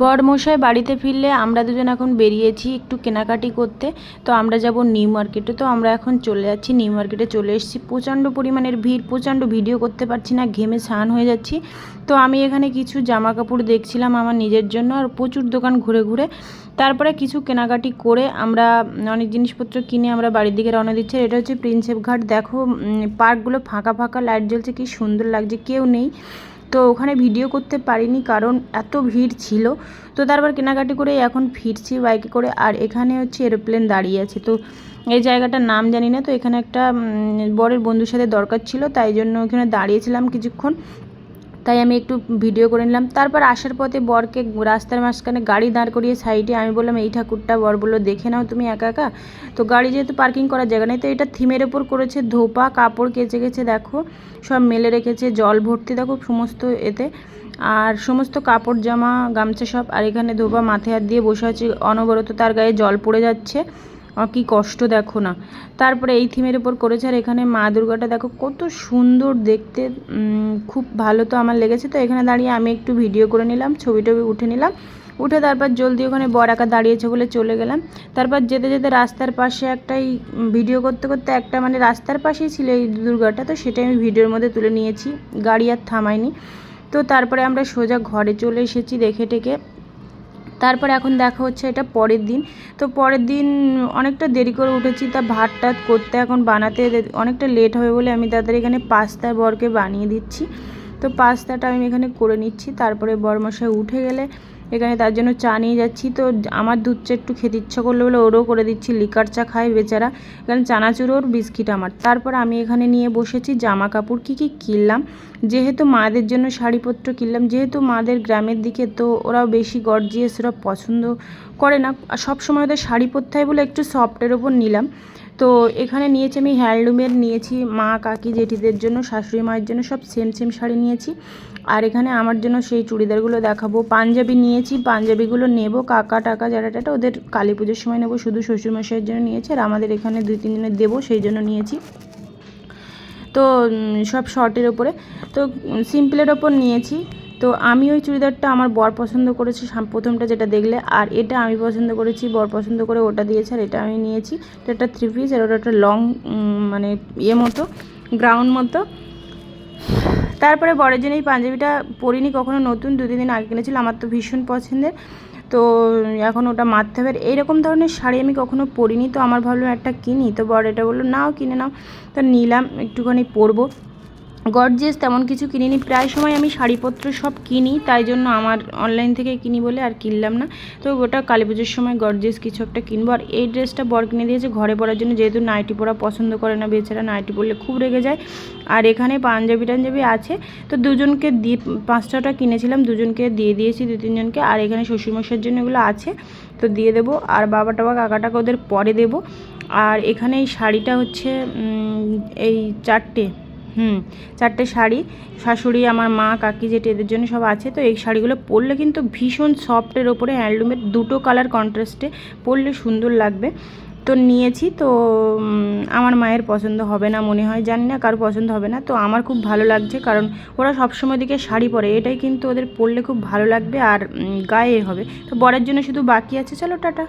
বরমশাই বাড়িতে ফিরলে আমরা দুজন এখন বেরিয়েছি একটু কেনাকাটি করতে। তো আমরা যাব নিউ মার্কেটে। তো আমরা এখন চলে যাচ্ছি নিউ মার্কেটে চলে এসেছি। প্রচণ্ড পরিমাণের ভিড়, প্রচণ্ড ভিডিও করতে পারছি না, ঘেমে স্নান হয়ে যাচ্ছি। তো আমি এখানে কিছু জামা কাপড় দেখছিলাম আমার নিজের জন্য আর প্রচুর দোকান ঘুরে ঘুরে। তারপরে কিছু কেনাকাটি করে আমরা অনেক জিনিসপত্র কিনে আমরা বাড়ির দিকে রওনা দিচ্ছি। এটা হচ্ছে প্রিন্সেপ ঘাট। দেখো পার্কগুলো ফাঁকা ফাঁকা, লাইট জ্বলছে, কি সুন্দর লাগছে, কেউ নেই। তো ওখানে ভিডিও করতে পারিনি কারণ এত ভিড় ছিল। তো তারপর কেনাকাটি করে এখন ফিরছি বাইকে করে। আর এখানে হচ্ছে এরোপ্লেন দাঁড়িয়ে আছে। তো এই জায়গাটার নাম জানি না। তো এখানে একটা বরের বন্ধুর সাথে দরকার ছিল। তাই জন্য ওখানে দাঁড়িয়েছিলাম কিছুক্ষণ। তাই আমি একটু ভিডিও করে নিলাম। তারপর আসার পথে বরকে রাস্তার মাঝখানে গাড়ি দাঁড় করিয়ে সাইডে আমি বললাম, এই ঠাকুরটা বর বলল দেখে নাও তুমি একা একা। তো গাড়ি যেহেতু পার্কিং করার জায়গা নেই, তো এটা থিমের ওপর করেছে ধোপা, কাপড় কেচে গেছে দেখো, সব মেলে রেখেছে, জল ভর্তি দেখো সমস্ত এতে। আর সমস্ত কাপড় জামা, গামছা সব, আর এখানে ধোপা মাথায় হাত দিয়ে বসে আছে, অনবরত তার গায়ে জল পড়ে যাচ্ছে। কি কষ্ট দেখো না। তারপরে এই থিমের উপর করেছে আর এখানে মা দুর্গাটা দেখো কত সুন্দর দেখতে খুব ভালো তো আমার লেগেছে। তো এখানে দাঁড়িয়ে আমি একটু ভিডিও করে নিলাম ছবি টবি উঠে নিলাম। উঠে তারপর জলদি ওখানে বর একা দাঁড়িয়েছে বলে চলে গেলাম। তারপর যেতে যেতে রাস্তার পাশে একটাই ভিডিও করতে করতে একটা মানে রাস্তার পাশেই ছিল এই দুর্গাটা। তো সেটাই আমি ভিডিওর মধ্যে তুলে নিয়েছি, গাড়ি আর থামাইনি তো তারপরে আমরা সোজা ঘরে চলে এসেছি দেখে টেকে তারপর এখন দেখা হচ্ছে এটা পরের দিন। তো পরের দিন অনেকটা দেরি করে উঠেছি, তা ভাত টাত করতে এখন বানাতে অনেকটা লেট হবে বলে আমি তাদের এখানে পাস্তা বরকে বানিয়ে দিচ্ছি। তো পাস্তাটা আমি এখানে করে নিচ্ছি, তারপরে বরমশাই উঠে গেলে এখানে তার জন্য চা নিয়ে যাচ্ছি। তো আমার দুধ চা একটু খেতে ইচ্ছা করল বলে ওরও করে দিচ্ছি। লিকার চা খায় বেচারা। এখানে চানাচুর ওর বিস্কিট আমার। তারপর আমি এখানে নিয়ে বসেছি জামা কাপড়। কী কী কিনলাম? যেহেতু মাদের জন্য শাড়িপত্র কিনলাম। যেহেতু মাদের গ্রামের দিকে তো ওরাও বেশি গর্জিয়াস, ওরা পছন্দ করে না। সব সময় ওদের শাড়ি পরতে হয় বলে একটু সফটের ওপর নিলাম। তো এখানে নিয়েছি আমি হ্যান্ডলুমের, নিয়েছি মা, কাকি, জেঠিদের জন্য, শাশুড়ি মায়ের জন্য সব সেম সেম শাড়ি নিয়েছি। আর এখানে আমার জন্য সেই চুড়িদারগুলো দেখাবো। পাঞ্জাবি নিয়েছি, পাঞ্জাবিগুলো নেব, কাকা, টাকা, যারা, টাটা, ওদের কালী পুজোর সময় নেব। শুধু শ্বশুরমশাইয়ের জন্য নিয়েছি, আর আমাদের এখানে দুই, তিন দিনের দেবো, সেই জন্য নিয়েছি। তো সব শর্টের ওপরে। তো সিম্পলের ওপর নিয়েছি। তো আমি ওই চুড়িদারটা আমার বর পছন্দ করেছি প্রথমটা যেটা দেখলে, আর এটা আমি পছন্দ করেছি, বর পছন্দ করে ওটা দিয়েছে, আর এটা আমি নিয়েছি। তো একটা থ্রি পিস আর ওটা একটা লং মানে ইয়ে মতো গ্রাউন্ড মতো। তারপরে বরের জন্য এই পাঞ্জাবিটা পরিনি কখনো নতুন দু তিন আগে কিনেছিলাম আমার তো ভীষণ পছন্দের। তো এখন ওটা মারতে হবে এইরকম ধরনের শাড়ি আমি কখনো পরিনি, তো আমার ভাবলাম একটা কিনি। তো বর এটা বলল, নাও, কিনে নাও। তো নিলাম, একটুখানি পরবো। গর্জিয়াস তেমন কিছু কিনিনি। প্রায় সময় আমি শাড়িপত্র সব কিনি, তাই জন্য আমার অনলাইন থেকে কিনি বলে আর কিনলাম না। তো ওটা কালী পুজোর সময় গর্জিয়াস কিছু একটা কিনবো। আর এই ড্রেসটা বর কিনে দিয়েছে ঘরে পরার জন্য, যেহেতু নাইটি পরা পছন্দ করে না বেচারা, নাইটি পরলে খুব রেগে যায়। আর এখানে পাঞ্জাবি টাঞ্জাবি আছে। তো দুজনকে দিয়ে, পাঁচটাটা কিনেছিলাম, দুজনকে দিয়ে দিয়েছি, দু তিনজনকে। আর এখানে শ্বশুরমশাইয়ের জন্য এগুলো আছে, তো দিয়ে দেবো। আর বাবা টাবা কাকাটাকে ওদের পরে দেবো। আর এখানে এই শাড়িটা হচ্ছে এই চারটে হুম, চারটে শাড়ি। শাশুড়ি, আমার মা, কাকি যেটি এদের জন্য সব আছে। তো এই শাড়িগুলো পরলে কিন্তু ভীষণ সফটের ওপরে হ্যান্ডলুমের দুটো কালার কন্ট্রাস্টে পরলে সুন্দর লাগবে। তো নিয়েছি, তো আমার মায়ের পছন্দ হবে না মনে হয়, জানি না কার পছন্দ হবে না। তো আমার খুব ভালো লাগছে, কারণ ওরা সবসময় দিকে শাড়ি পরে, এটাই কিন্তু ওদের পরলে খুব ভালো লাগবে আর গায়ে হবে। তো বরের জন্য শুধু বাকি আছে, চলো, টাটা।